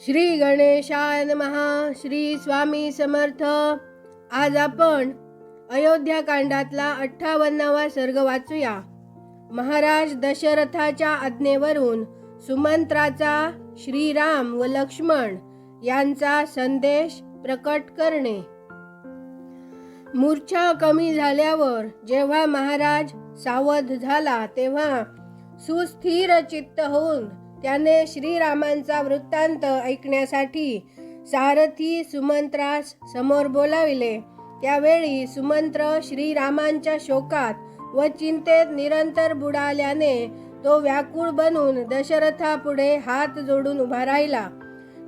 श्री गणेशाय महा श्री स्वामी समर्थ. आज आपण अयोध्याकांडातला अठ्ठावन्नावा सर्ग वाचूया. महाराज दशरथाच्या आज्ञेवरून सुमंत्राचा श्रीराम व लक्ष्मण यांचा संदेश प्रकट करणे. मूर्छा कमी झाल्यावर जेव्हा महाराज सावध झाला तेव्हा सुस्थिर चित्त होऊन त्याने श्रीरामांचा वृत्तांत ऐकण्यासाठी सारथी सुमंत्रास समोर बोलाविले. त्यावेळी सुमंत्र श्रीरामांच्या शोकात व चिंतेत निरंतर बुडाल्याने तो व्याकुळ बनून दशरथापुढे हात जोडून उभा राहिला.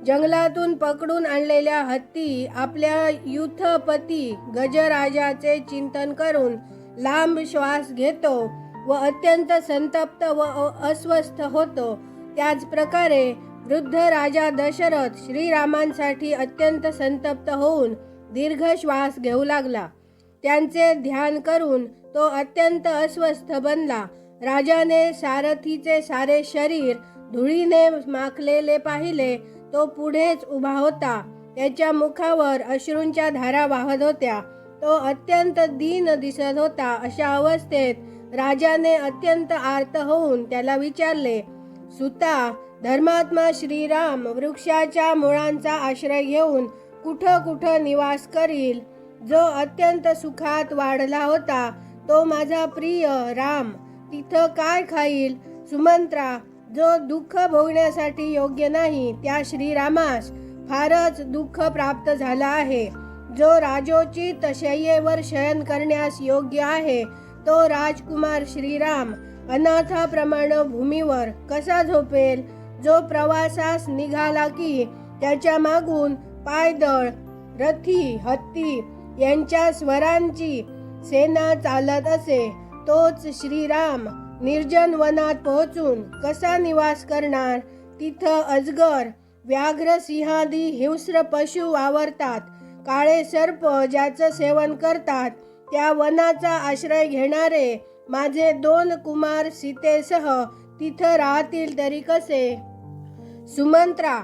जंगलातून पकडून आणलेल्या हत्ती आपल्या युथपती गजराजाचे चिंतन करून लांब श्वास घेतो व अत्यंत संतप्त व अस्वस्थ होतो. त्याचप्रकारे वृद्ध राजा दशरथ श्रीरामांसाठी अत्यंत संतप्त होऊन दीर्घ श्वास घेऊ लागला. त्यांचे ध्यान करून तो अत्यंत अस्वस्थ बनला. राजाने सारथीचे सारे शरीर धुळीने माखलेले पाहिले तो पुढेच उभा होता. त्याच्या मुखावर अश्रूंच्या धारा वाहत होत्या. तो अत्यंत दीन दिसत होता. अशा अवस्थेत राजाने अत्यंत आर्त होऊन त्याला विचारले सुता धर्मात्मा श्रीराम वृक्षाच्या मुळांचा आश्रय घेऊन कुठं कुठं निवास करील? जो अत्यंत सुखात वाढला होता तो माझा प्रिय राम तिथं काय खाईल? सुमंत्रा जो दुःख भोगण्यासाठी योग्य नाही त्या श्रीरामास फारच दुःख प्राप्त झाला आहे. जो राजोचित शय्येवर शयन करण्यास योग्य आहे तो राजकुमार श्रीराम अनाथाप्रमाणे भूमीवर कसा झोपेल? जो प्रवासास निघाला की त्याच्या मागून पायदळ रथी हत्ती यांच्या स्वरांची सेना चालत असे तोच श्रीराम निर्जन वनात पोहोचून कसा निवास करणार? तिथं अजगर व्याघ्र सिंहादी हिंस्र पशु वावरतात. काळे सर्प ज्याचं सेवन करतात त्या वनाचा आश्रय घेणारे माझे दोन कुमार सीतेसह तिथं राहतील तरी कसे? सुमंत्रा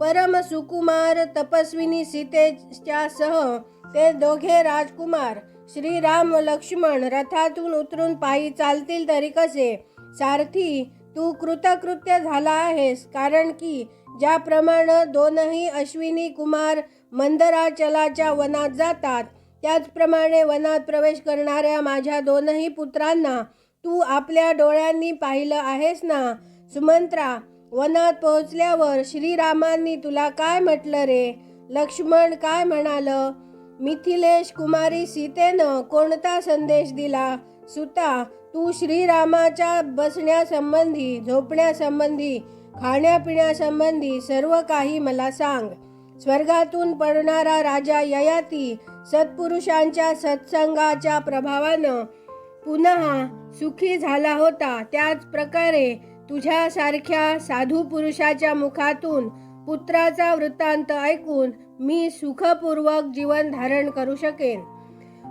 परम सुकुमार तपस्विनी सीतेच्या सह ते दोघे राजकुमार श्रीराम लक्ष्मण रथातून उतरून पायी चालतील तरी कसे? सारथी तू कृतकृत्य झाला आहेस कारण की ज्याप्रमाणे दोनही अश्विनी कुमार मंदराचलाच्या वनात जातात त्याचप्रमाणे वनात प्रवेश करणाऱ्या माझ्या दोनही पुत्रांना तू आपल्या डोळ्यांनी पाहिलं आहेस ना? सुमंत्रा वनात पोहोचल्यावर श्रीरामांनी तुला काय म्हटलं रे? लक्ष्मण काय म्हणालं? मिथिलेश कुमारी सीतेनं कोणता संदेश दिला? सुता तू श्रीरामाच्या बसण्यासंबंधी झोपण्यासंबंधी खाण्यापिण्यासंबंधी सर्व काही मला सांग. स्वर्गातून पडणारा राजा ययाती सत्पुरुषांच्या सत्संगाच्या प्रभावानं पुन्हा सुखी झाला होता. त्याच प्रकारे तुझ्यासारख्या साधू पुरुषाच्या मुखातून पुत्राचा वृत्तांत ऐकून मी सुखपूर्वक जीवन धारण करू शकेन.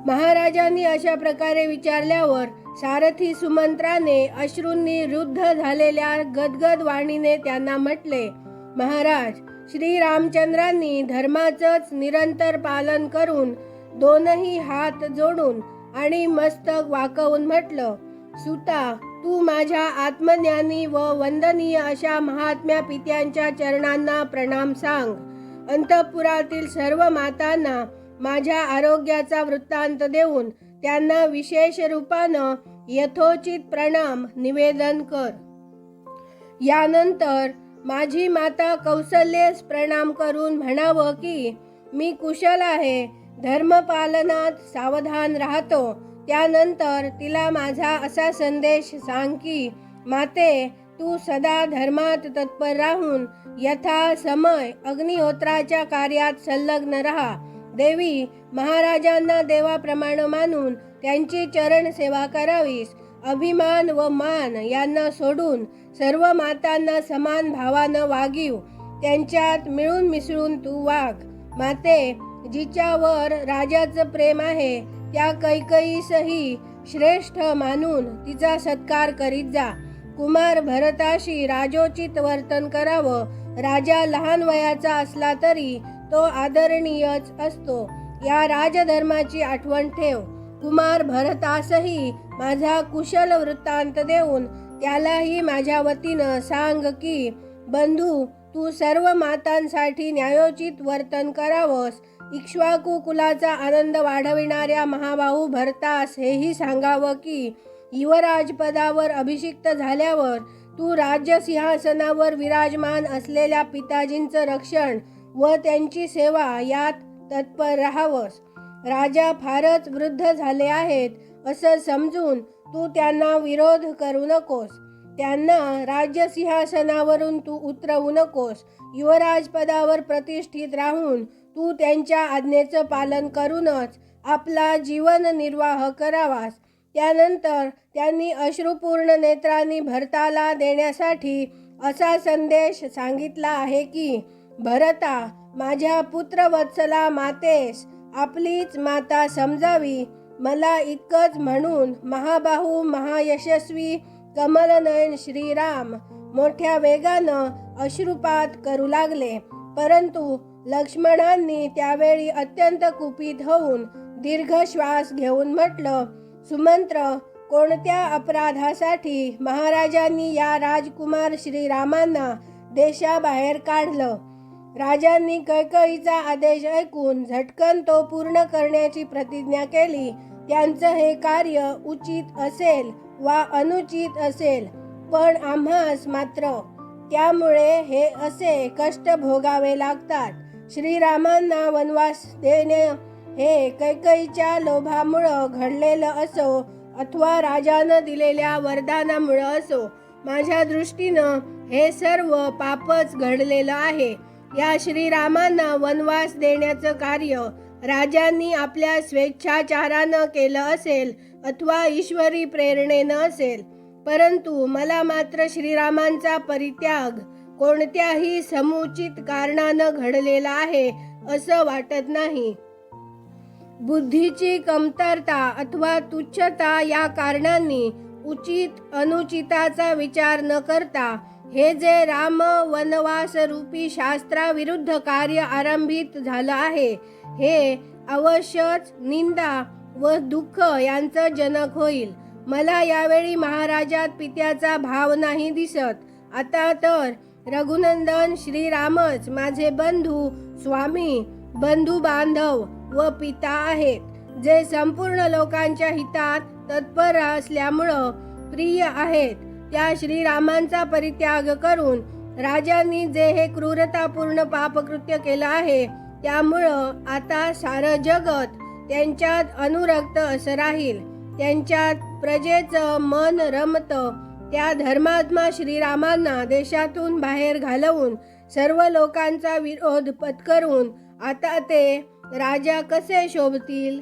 महाराजांनी अशा प्रकारे विचारल्यावर सारथी सुमंत्राने अश्रूंनी रुद्ध झालेल्या गदगद वाणीने त्यांना म्हटले महाराज श्री रामचंद्रांनी धर्माचंच निरंतर पालन करून दोनही हात जोडून आणि मस्तक वाकवून म्हटलं सुता तू माझ्या आत्मज्ञानी व वंदनीय अशा महात्म्या पित्यांच्या चरणांना प्रणाम सांग. अंतपुरातील सर्व मातांना माझ्या आरोग्याचा वृत्तांत देऊन त्यांना विशेष रूपानं यथोचित प्रणाम निवेदन कर. यानंतर माझी माता कौसल्येस प्रणाम करून म्हणावं की मी कुशल आहे धर्मपालनात सावधान राहतो. त्यानंतर तिला माझा असा संदेश सांग की माते तू सदा धर्मात तत्पर राहून यथा समय अग्निहोत्राच्या कार्यात संलग्न राहा. देवी महाराजांना देवाप्रमाणे मानून त्यांची चरण सेवा करावीस. अभिमान व मान यांना सोडून सर्व मातांना समान भावानं वागीव. त्यांच्यात मिळून मिसळून तू वाघ. माते जिच्यावर राजाचं प्रेम आहे त्या कैकईसही श्रेष्ठ मानून तिचा सत्कार करीत जा. कुमार भरताशी राजोचित वर्तन करावं. राजा लहान वयाचा असला तरी तो आदरणीयच असतो. या राजधर्माची आठवण ठेव. कुमार भरतासही माझा कुशल वृत्तांत देऊन त्यालाही माझ्या वतीनं सांग की बंधू तू सर्व मातांसाठी न्यायोचित वर्तन करावंस. इक्ष्वाकू कुलाचा आनंद वाढविणाऱ्या महाबाहू भरतास हेही सांगावं की युवराजपदावर अभिषिक्त झाल्यावर तू राज्य सिंहासनावर विराजमान असलेल्या पिताजींचं रक्षण व त्यांची सेवा यात तत्पर राहावंस. राजा फारच वृद्ध झाले आहेत असं समजून तू त्यांना विरोध करू नकोस. त्यांना राज्य सिंहासनावरून तू उतरवू नकोस. युवराज पदावर प्रतिष्ठित राहून तू त्यांच्या आज्ञेचं पालन करूनच आपला जीवन निर्वाह करावास. त्यानंतर त्यांनी अश्रुपूर्ण नेत्रांनी भरताला देण्यासाठी असा संदेश सांगितला आहे की भरता माझ्या पुत्रवत्सला मातेस आपलीच माता समजावी. मला इतकंच म्हणून महाबाहू महायशस्वी कमलनयन श्रीराम मोठ्या वेगानं अश्रुपात करू लागले. परंतु लक्ष्मणांनी त्यावेळी अत्यंत कुपित होऊन दीर्घ श्वास घेऊन म्हटलं सुमंत्र कोणत्या अपराधासाठी महाराजांनी या राजकुमार श्रीरामांना देशाबाहेर काढलं? राजांनी कैकईचा आदेश ऐकून झटकन तो पूर्ण करण्याची प्रतिज्ञा केली. त्यांचं हे कार्य उचित असेल वा अनुचित असेल पण आम्हास मात्र. त्यामुळे हे असे कष्ट भोगावे लागतात. श्रीरामांना वनवास देणे हे कैकईच्या लोभामुळं घडलेलं असो अथवा राजानं दिलेल्या वरदानामुळं असो माझ्या दृष्टीनं हे सर्व पापच घडलेलं आहे. या श्रीरामांना वनवास देण्याचं कार्य राजांनी आपल्या स्वेच्छाचारानं केलं असेल अथवा ईश्वरी प्रेरणेनं असेल. परंतु मला मात्र श्रीरामांचा परित्याग कोणत्याही समुचित कारणानं घडलेला आहे असं वाटत नाही. बुद्धीची कमतरता अथवा तुच्छता या कारणांनी उचित अनुचिताचा विचार न करता हे जे राम वनवास रूपी शास्त्राविरुद्ध कार्य आरंभित झालं आहे हे अवश्यच निंदा व दुःख यांचं जनक होईल. मला यावेळी महाराजात पित्याचा भाव नाही दिसत. आता तर रघुनंदन श्रीरामच माझे बंधू स्वामी बंधू बांधव व पिता आहेत जे संपूर्ण लोकांच्या हितात तत्पर असल्यामुळं प्रिय आहेत. त्या श्रीरामांचा परित्याग करून राजांनी जे हे क्रूरतापूर्ण पापकृत्य केलं आहे त्यामुळं आता सारं जगत त्यांच्यात अनुरक्त असं राहील. त्यांच्यात प्रजेचं मन रमतं. त्या धर्मात्मा श्रीरामांना देशातून बाहेर घालवून सर्व लोकांचा विरोध पत्करून आता ते राजा कसे शोभतील?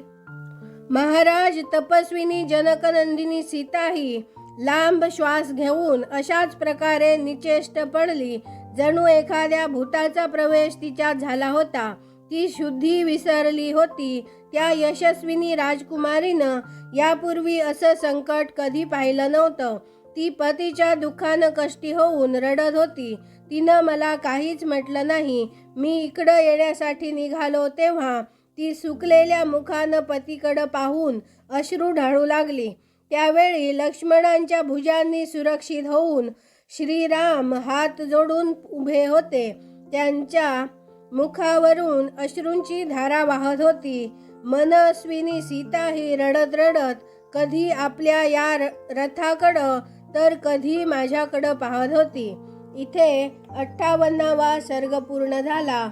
महाराज तपस्विनी जनकनंदिनी सीताही लांब श्वास घेऊन अशाच प्रकारे निचेष्ट पडली. जणू एखाद्या भूताचा प्रवेश तिच्यात झाला होता. ती शुद्धी विसरली होती. त्या यशस्विनी राजकुमारीनं यापूर्वी असं संकट कधी पाहिलं नव्हतं. ती पतीच्या दुःखानं कष्टी होऊन रडत होती. तिनं मला काहीच म्हटलं नाही. मी इकडं येण्यासाठी निघालो तेव्हा ती सुकलेल्या मुखानं पतीकडं पाहून अश्रू ढाळू लागली. त्यावेळी लक्ष्मणांच्या भुजांनी सुरक्षित होऊन श्रीराम हात जोडून उभे होते. त्यांच्या मुखावरून अश्रूंची धारा वाहत होती. मनस्विनी सीता ही रडत रडत कधी आपल्या या र- रथाकडं? तर कधी माझ्याकडं? पाहत होती. इथे अठ्ठावन्नावा सर्ग पूर्ण झाला.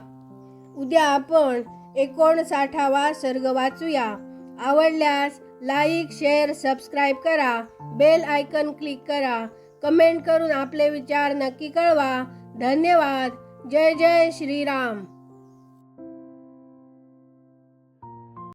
उद्या आपण एकोणसाठावा सर्ग वाचूया. आवडल्यास लाईक शेअर सबस्क्राईब करा. बेल आयकन क्लिक करा. कमेंट करून आपले विचार नक्की कळवा. धन्यवाद. जय जय श्रीराम.